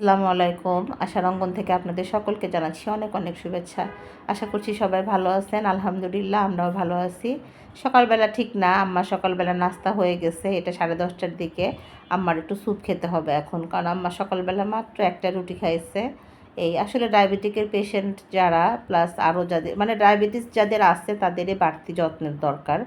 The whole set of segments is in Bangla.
আসসালামু আলাইকুম। আশা রঙ্গন থেকে আপনাদের সকলকে জানাচ্ছি অনেক অনেক শুভেচ্ছা। আশা করছি সবাই ভালো আছেন। আলহামদুলিল্লাহ, আমরাও ভালো আছি। সকালবেলা ঠিক না, আম্মা সকালবেলা নাস্তা হয়ে গেছে, এটা সাড়ে দশটার দিকে। আম্মার একটু স্যুপ খেতে হবে এখন, কারণ আম্মা সকালবেলা মাত্র একটা রুটি খাইছে। এই আসলে ডায়াবেটিকের পেশেন্ট যারা, প্লাস আরও যাদের মানে ডায়াবেটিস যাদের আছে, তাদেরই বাড়তি যত্নের দরকার।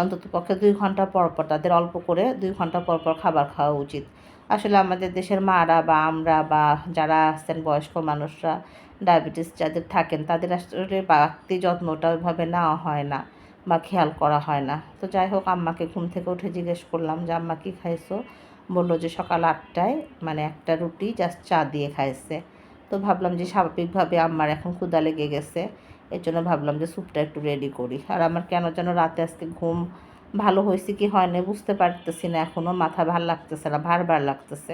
অন্তত পক্ষে দুই ঘণ্টা পর পর তাদের অল্প করে দুই ঘণ্টা পর পর খাবার খাওয়া উচিত। আসলে আমাদের দেশের মারা বা আমরা বা যারা আছেন বয়স্ক মানুষরা, ডায়াবেটিস যাদের থাকেন, তাদের আসলে বাড়তি যত্নটা ওইভাবে নেওয়া হয় না বা খেয়াল করা হয় না। তো যাই হোক, আম্মাকে ঘুম থেকে উঠে জিজ্ঞেস করলাম যে, আম্মা, কী খাইছো? বলল যে, সকাল আটটায় মানে একটা রুটি জাস্ট চা দিয়ে খাইছে। তো ভাবলাম যে, স্বাভাবিকভাবে আম্মার এখন ক্ষুদা লেগে গেছে। এর জন্য ভাবলাম যে স্যুপটা একটু রেডি করি। আর আমার কেন যেন রাতে আজকে ঘুম ভালো হয়েছে কি হয় না বুঝতে পারতেছি না এখনও মাথা ভালো লাগতেছে না, ভার ভার লাগতেছে।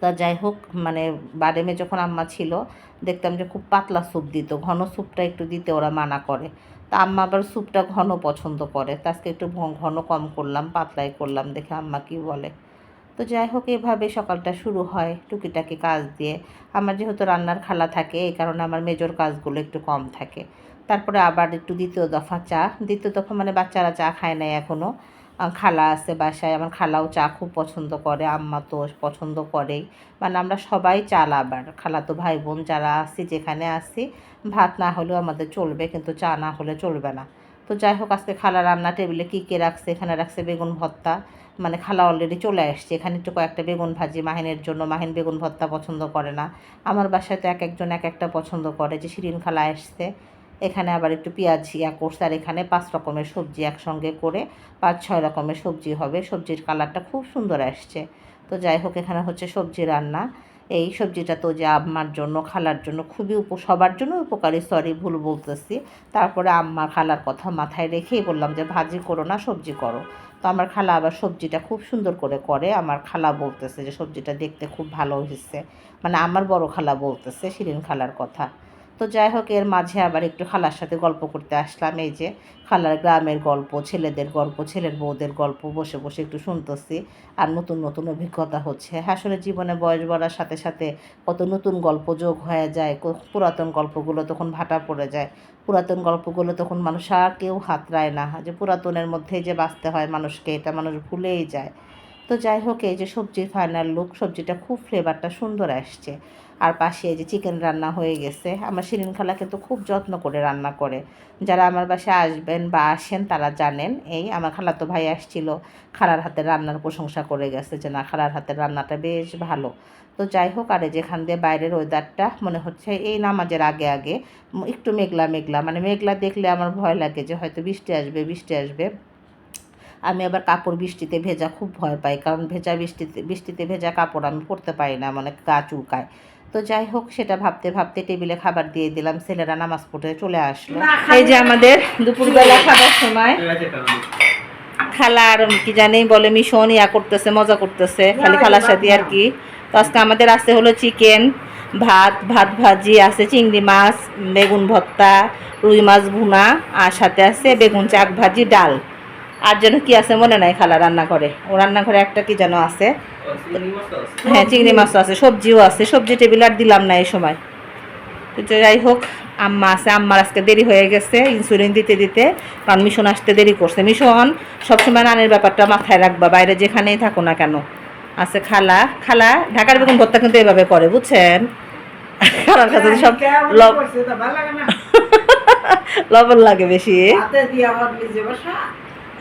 তা যাই হোক মানে বাডেমে যখন আম্মা ছিল, দেখতাম যে খুব পাতলা স্যুপ দিত, ঘন স্যুপটা একটু দিতে ওরা মানা করে। তা আম্মা আবার স্যুপটা ঘন পছন্দ করে, তা আজকে একটু ঘন কম করলাম, পাতলাই করলাম, দেখে আম্মা কি বলে। তো যাই হোক, এভাবে সকালটা শুরু হয়, টুকিটাকি কাজ দিয়ে। আমার যেহেতু রান্নার খালা থাকে, এই কারণে আমার মেজর কাজগুলো একটু কম থাকে। তারপরে আবার একটু দ্বিতীয় দফা চা। দ্বিতীয় দফা মানে বাচ্চারা চা খায় নাই এখনও খালা আছে বাসায়। আমার খালাও চা খুব পছন্দ করে, আম্মা তো পছন্দ করেই। মানে আমরা সবাই চাল আবার খালা তো ভাই বোন, যারা আছি, যেখানে আছি, ভাত না হলেও আমাদের চলবে, কিন্তু চা না হলে চলবে না। তো যাই হোক, আজকে খালা রান্না টেবিলে কী কে রাখছে? এখানে রাখছে বেগুন ভর্তা। মানে খালা অলরেডি চলে আসছে। এখানে একটু কয়েকটা বেগুন ভাজি মাহিনের জন্য। মাহিন বেগুন ভর্তা পছন্দ করে না। আমার বাসায় তো এক একজন এক একটা পছন্দ করে। যে শিরিন খালা আসছে এখানে আবার একটু পেঁয়াজ ইয়া করছে, আর এখানে পাঁচ রকমের সবজি একসঙ্গে করে পাঁচ ছয় রকমের সবজি হবে। সবজির কালারটা খুব সুন্দর আসছে। তো যাই হোক, এখানে হচ্ছে সবজি রান্না। এই সবজিটা তো যে আম্মার জন্য, খালার জন্য খুবই উপ, সবার জন্য উপকারী সরি ভুল বলতেছি। তারপরে আম্মা খালার কথা মাথায় রেখেই বললাম যে, ভাজি করো না, সবজি করো। তো আমার খালা আবার সবজিটা খুব সুন্দর করে করে। আমার খালা বলতেছে যে, সবজিটা দেখতে খুব ভালো হয়েছে। মানে আমার বড় খালা বলতেছে শিরিন খালার কথা। তো যাই হোক, এর মাঝে আবার একটু খালার সাথে গল্প করতে আসলাম। এই যে খালার গ্রামের গল্প, ছেলেদের গল্প, ছেলের বউদের গল্প বসে বসে একটু শুনতেছি। আর নতুন নতুন অভিজ্ঞতা হচ্ছে। আসলে জীবনে বয়স বাড়ার সাথে সাথে কত নতুন গল্প যোগ হয়ে যায় পুরাতন গল্পগুলো তখন ভাটা পড়ে যায়। পুরাতন গল্পগুলো তখন মানুষ আর কেউ হাতড়ায় না। যে পুরাতনের মধ্যেই যে বাঁচতে হয় মানুষকে, এটা মানুষ ভুলেই যায়। তো যাই হোক, এই যে সবজির ফাইনাল লুক সবজিটা খুব ফ্লেভারটা সুন্দর আসছে। আর পাশে যে চিকেন রান্না হয়ে গেছে। আমার শিরিন খালা কিন্তু খুব যত্ন করে রান্না করে। যারা আমার বাসায় আসবেন বা আসেন, তারা জানেন এই আমার খালাতো ভাই আসছিল, খালার হাতের রান্নার প্রশংসা করে গেছে যে, না, খালার হাতের রান্নাটা বেশ ভালো। তো যাই হোক, আর যেখান দিয়ে বাইরের ওয়েদারটা মনে হচ্ছে এই নামাজের আগে আগে একটু মেঘলা মেঘলা। মানে মেঘলা দেখলে আমার ভয় লাগে যে, হয়তো বৃষ্টি আসবে বৃষ্টি আসবে। আমি আবার কাপড় বৃষ্টিতে ভেজা খুব ভয় পাই। কারণ ভেজা বৃষ্টিতে বৃষ্টিতে ভেজা কাপড় আমি পরতে পারি না মানে গা চুলকায়। তো যাই হোক সেটা ভাবতে ভাবতে টেবিলে খাবার দিয়ে দিলাম। ছেলেরা নামাজ পড়ে চলে আসলো। এই যে আমাদের দুপুরবেলা খাবার সময়। খালা আর কি জানি বলে মিশন ইয়া করতেছে মজা করতেছে। খালি খালার সাথে আর কি। তো আজকে আমাদের আছে হলো চিকেন ভাত ভাত ভাজি আছে চিংড়ি মাছ বেগুন ভর্তা রুই মাছ ভুনা আর সাথে আছে বেগুন চাক ভাজি ডাল। আর যেন কি আছে মনে নাই খালা রান্না করে ও রান্নাঘরে একটা কি যেন আছে? হ্যাঁ চিংড়ি মাছও আছে সবজিও আছে সবজি টেবিল আর দিলাম না এই সময়। যাই হোক আম্মা আছে আম্মার আজকে দেরি হয়ে গেছে ইনসুলিন দিতে দিতে কারণ মিশন আসতে দেরি করছে। মিশন সবসময় রানের ব্যাপারটা মাথায় রাখবা বাইরে যেখানেই থাকো না কেন। আছে খালা খালা ঢাকার বেগুন ভর্তা কিন্তু এভাবে করে বুঝছেন? খালার কাছে সব লব- লবণ লাগে বেশি।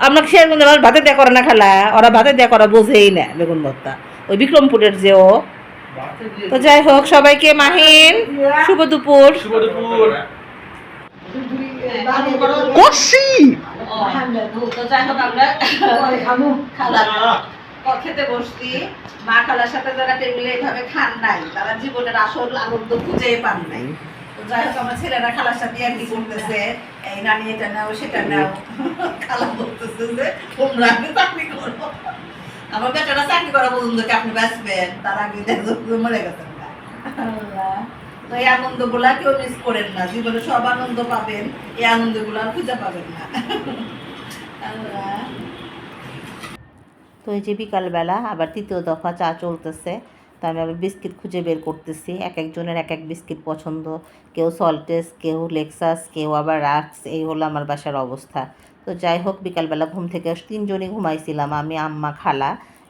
আপনাকে শেয়ারগঞ্জ আমার ভাতে দেয়া করে না খালা ওরা ভাতে দেয়া করা বোঝেই না বেগুন ভর্তা। ওই বিক্রমপুরের যে ও। তো যাই হোক সবাইকে মাহিন শুভ দুপুর। শুভ করছি তো যাই হোক আমরা খালা খেতে বসছি। মা খালার সাথে যারা টেবিলে এইভাবে খান নাই তারা জীবনের আসল আনন্দ খুঁজে পান নাই। যাই হোক আমার ছেলেরা খালার সাথে আর কি করতেছে। এই নানি এটা নাও সেটা নাও। খালা বলতেছে যে তোমরা আগে চাকরি করো। আমার বেটারা চাকরি করা পর্যন্ত কি আপনি বাঁচবেন? তার আগে মরে গেছেন তো এই আনন্দগুলা কেউ মিস করেন না। জীবনে সব আনন্দ পাবেন। এই আনন্দগুলো আর খুঁজে পাবেন না। তো এই যে বিকালবেলা আবার তৃতীয় দফা চা চলতেছে। তা আমি আবার বিস্কিট খুঁজে বের করতেছি। এক একজনের এক এক বিস্কিট পছন্দ। কেউ সল্টেস, কেউ লেক্সাস, কেউ আবার রাক্স, এই হলো আমার বাসার অবস্থা। তো যাই হোক, বিকালবেলা ঘুম থেকে তিনজনই ঘুমাইছিলাম, আমি, আম্মা, খালা।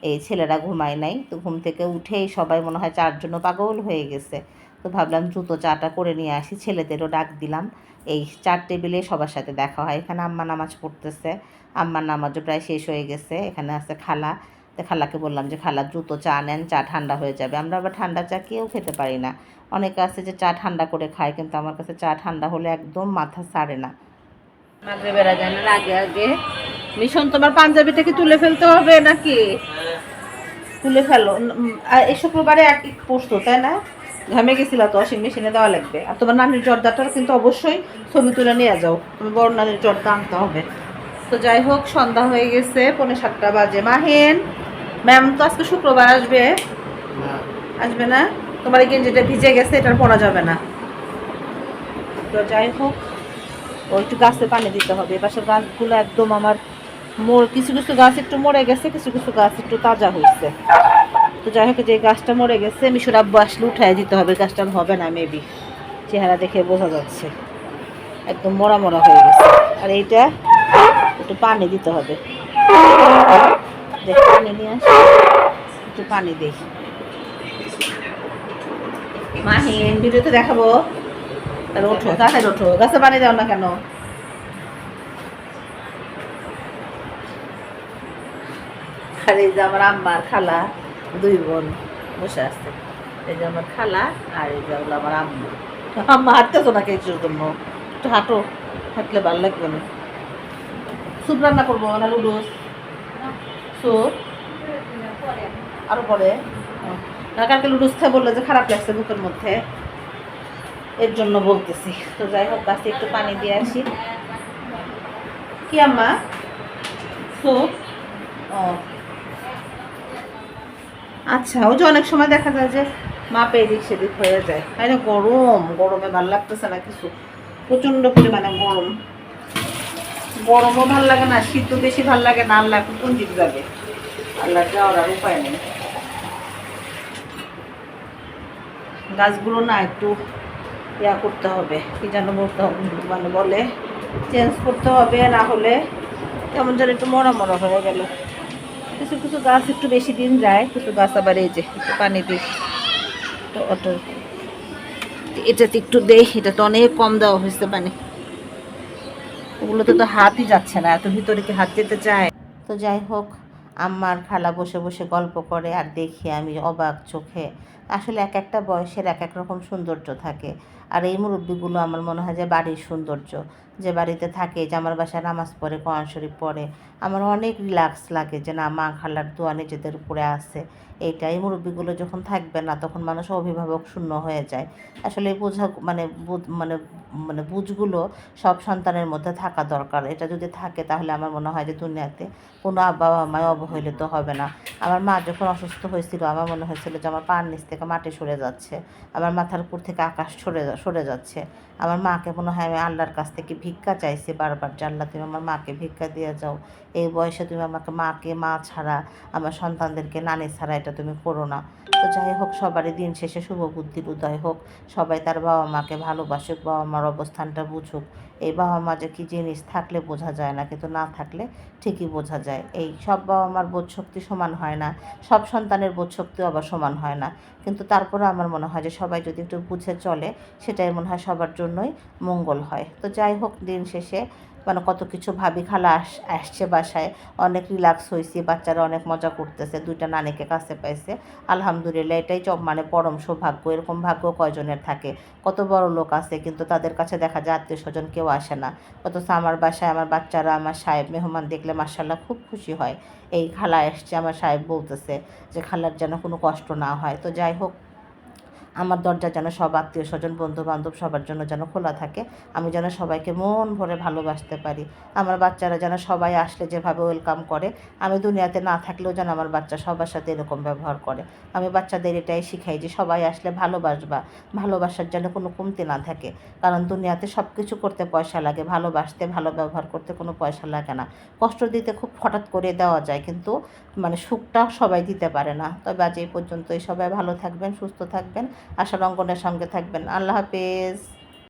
এই ছেলেরা ঘুমায় নাই। তো ঘুম থেকে উঠেই সবাই মনে হয় চারজনও পাগল হয়ে গেছে। তো ভাবলাম দ্রুত চাটা করে নিয়ে আসি। ছেলেদেরও ডাক দিলাম। এই চার টেবিলে সবার সাথে দেখা হয়। এখানে আম্মা নামাজ পড়তেছে। আম্মার নামাজও প্রায় শেষ হয়ে গেছে। এখানে আছে খালা। তো খালাকে বললাম যে খালা দ্রুত চা নেন চা ঠান্ডা হয়ে যাবে। আমরা আবার ঠান্ডা চা কেউ খেতে পারি না। অনেকে আছে যে চা ঠান্ডা করে খায় কিন্তু আমার কাছে চা ঠান্ডা হলে একদম মাথা সারে না। মাগরে বেড়া জানার আগে আগে। মিশন তোমার পাঞ্জাবিটা কি তুলে ফেলতে হবে নাকি? তুলে ফেলো। এই শুক্রবারে এক এক পড়তো তাই না? ঘামে গেছিল তো ওয়াশিং মেশিনে দেওয়া লাগবে। আর তোমার নানির জর্দাটার কিন্তু অবশ্যই ছবি তুলে নিয়ে যাও। তুমি বড় নানির জর্দা আনতে হবে। তো যাই হোক সন্ধ্যা হয়ে গেছে পনেরো সাতটা বাজে। মাহেন! ম্যাম তো আজকে শুক্রবার আসবে? আসবে না? তোমার এই গেঞ্জিটা ভিজে গেছে এটার পরা যাবে না। তো যাই হোক ও একটু গাছে পানি দিতে হবে। এপাশের গাছগুলো একদম আমার মোর কিছু কিছু গাছ একটু মরে গেছে কিছু কিছু গাছ একটু তাজা হয়েছে। তো যাই হোক যে গাছটা মরে গেছে মিশুর আব্বু আসলে উঠাই দিতে হবে। গাছটা হবে না মেবি চেহারা দেখে বোঝা যাচ্ছে। একদম মরা মরা হয়ে গেছে। আর এইটা একটু পানি দিতে হবে। পানি নিয়ে আসি। একটু পানি দিই মাহিন ভিডিওতে দেখাবো। তাহলে ওঠো, তাড়াতাড়ি ওঠো। গাছে পানি দাও না কেন? আর যে আমার আম্মার খালা, দুই বোন বসে আছে। এই যে আমার খালা আর এই যে আমার আম্মা। আম্মা হাঁটতেছো না কিছুর জন্য? একটু হাঁটো, হাঁটলে ভালো লাগবে না। স্যুপ রান্না করব না লুডুস স্যুপ আরও পরে। কালকে লুডুস খেয়ে বলল যে খারাপ লাগছে বুকের মধ্যে। এর জন্য বলতেছি। তো যাই হোক গাছে একটু পানি দিয়ে আসি। কি আম্মা? স্যুপ ও। আচ্ছা ওই যে অনেক সময় দেখা যায় যে মাপে এদিক সেদিক হয়ে যায়। তাই না? গরম, গরমে ভালো লাগতেছে না কিছু। প্রচণ্ড পরিমাণে গরম। গরমও ভালো লাগে না, শীতও বেশি ভালো লাগে না, আল্লাহ এখন কোন দিক যাবে? আল্লাহ যাওয়ার আর উপায় নেই। গাছগুলো না একটু ইয়া করতে হবে, কি যেন বলতে হবে মানে বলে চেঞ্জ করতে হবে, না হলে কেমন যেন একটু মরা মরা হয়ে গেল। কিছু কিছু গাছ একটু বেশি দিন যায়, কিছু গাছ আবার এই যে, একটু পানি দিই তো ওটা এটাতে একটু দেই এটা তো অনেক কম দেওয়া হয়েছে পানি। ওগুলোতে তো হাতই যাচ্ছে না, এত ভিতরে কি হাত যেতে চায়? তো যাই হোক আমার খালা বসে বসে গল্প করে আর দেখি আমি অবাক চোখে। আসলে এক একটা বয়সের এক এক রকম সৌন্দর্য থাকে। আর এই মুরব্বীগুলো আমার মনে হয় যে বাড়ির সৌন্দর্য। যে বাড়িতে থাকে, যে আমার বাসায় নামাজ পড়ে, কোরআন শরীফ পড়ে, আমার অনেক রিল্যাক্স লাগে যে না, মা খালার দোয়া নিজেদের উপরে আছে। এইটা এই মুরব্বিগুলো যখন থাকবে না, তখন মানুষ অভিভাবক শূন্য হয়ে যায়। আসলে এই বোঝা মানে মানে মানে বুঝগুলো সব সন্তানের মধ্যে থাকা দরকার। এটা যদি থাকে, তাহলে আমার মনে হয় যে দুনিয়াতে কোনো বাবা মায় অবহেলিত হবে না। আমার মা যখন অসুস্থ হয়েছিল, আমার মনে হয়েছিল যে আমার পায়ের নিচ থেকে মাটি সরে যাচ্ছে, আমার মাথার উপর থেকে আকাশ সরে সরে যাচ্ছে। আমার মাকে মনে হয় আমি আল্লাহর কাছ থেকে ভিক্ষা চাইছে বারবার আল্লাহ তুমি আমার মাকে ভিক্ষা দিয়ে যাও, এই বয়সে তুমি আমাকে মাকে, মা ছাড়া, আমার সন্তানদেরকে, নানি ছাড়া এটা তুমি করো না। তো যাই হোক, সবারই দিন শেষে শুভ বুদ্ধির উদয় হোক, সবাই তার বাবা মাকে ভালোবাসুক, বাবা মার অবস্থানটা বুঝুক। এই বাবা মা যে কী জিনিস থাকলে বোঝা যায় না, কিন্তু না থাকলে ঠিকই বোঝা যায়। এই সব বাবা মার বোধ শক্তি সমান হয় না, সব সন্তানের বোধ শক্তি আবার সমান হয় না। কিন্তু তারপরে আমার মনে হয় যে সবাই যদি একটু বুঝে চলে, সেটাই মনে হয় সবার জন্যই মঙ্গল হয়। তো যাই হোক দিন শেষে মানে কত কিছু ভাবি খালা আস, আসছে বাসায়। অনেক রিল্যাক্স হয়েছি বাচ্চারা অনেক মজা করতেছে, দুইটা নানিকে কাছে পাইছে। আলহামদুলিল্লাহ, এটাই চব মানে পরম সৌভাগ্য। এরকম ভাগ্য কয়জনের থাকে? কত বড় লোক আছে, কিন্তু তাদের কাছে দেখা যায় আত্মীয় স্বজন কেউ আসে না। অথচ আমার বাসায় আমার বাচ্চারা, আমার সাহেব মেহমান দেখলে মার্শাল্লাহ খুব খুশি হয়। এই খালা এসছে, আমার সাহেব বলতেছে যে, খালার যেন কোনো কষ্ট না হয়। তো যাই হোক আমার দরজা যেন সব আত্মীয় স্বজন বন্ধু বান্ধব সবার জন্য যেন খোলা থাকে, আমি যেন সবাইকে মন ভরে ভালোবাসতে পারি। আমার বাচ্চারা যেন সবাই আসলে যেভাবে ওয়েলকাম করে, আমি দুনিয়াতে না থাকলেও যেন আমার বাচ্চা সবার সাথে এরকম ব্যবহার করে। আমি বাচ্চাদের এটাই শিখাই যে সবাই আসলে ভালোবাসবা, ভালোবাসার যেন কোনো কমতি না থাকে। কারণ দুনিয়াতে সব কিছু করতে পয়সা লাগে, ভালোবাসতে, ভালো ব্যবহার করতে কোনো পয়সা লাগে না। কষ্ট দিতে খুব হঠাৎ করে দেওয়া যায়, কিন্তু মানে সুখটা সবাই দিতে পারে না। তবে আজ এই পর্যন্তই। সবাই ভালো থাকবেন, সুস্থ থাকবেন। আশা রঙ্গনের সঙ্গে থাকবেন। আল্লাহ হাফেজ।